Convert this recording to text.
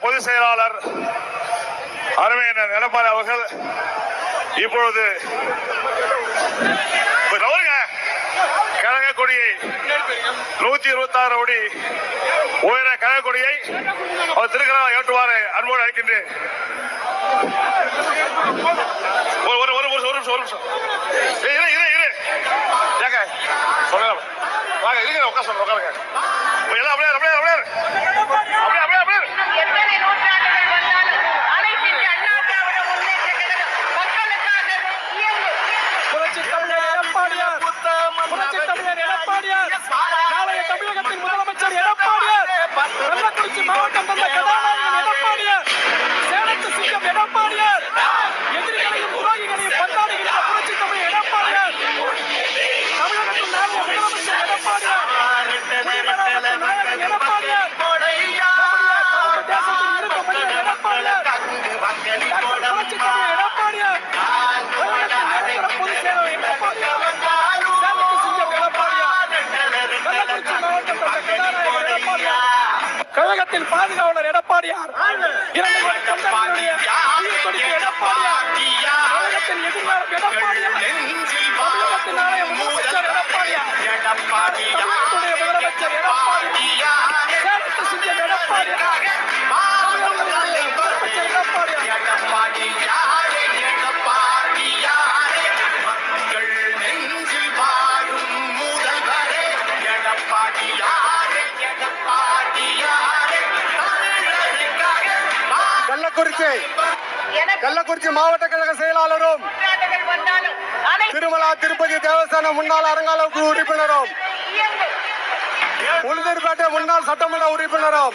பொதுச் செயலாளர் அருமையான எடப்பாடி அவர்கள் இப்பொழுது இப்ப கழக கொடியை நூத்தி இருபத்தி ஆறு அடி உயர கழக கொடியை அவர் திருக்கணம் ஏற்றுவாரை அன்போடு அழைக்கின்றேன். ஒரு ஒரு ஒரு ஒரு நிமிஷம் ஒரு நிமிஷம். இரு இரு இரு. ஏங்க சொல்லலாம் வாங்க இருக்கிற உட்கார சொல்லுங்க உட்காருங்க. எல்லாம் அப்படியே கழகத்தில் பாதுகாவலர் எடப்பாடியார். இரண்டு கோடி தொண்டர்களுடைய உயிர் கொடுத்த எடப்பாடியார். கழகத்தின் எதிர்காலம் எடப்பாடியார். தமிழகத்தின் நாளைய முதலமைச்சர் எடப்பாடியார். தமிழகத்துடைய முதலமைச்சர் எடப்பாடியார் கள்ளக்குறிச்சி. கள்ளக்குறிச்சி மாவட்ட கழக செயலாளரும் திருமலா திருப்பதி தேவஸ்தான முன்னாள் அறங்கால குழு உறுப்பினரும் உளுந்தூர்பேட்டை முன்னாள் சட்டமன்ற உறுப்பினரும்.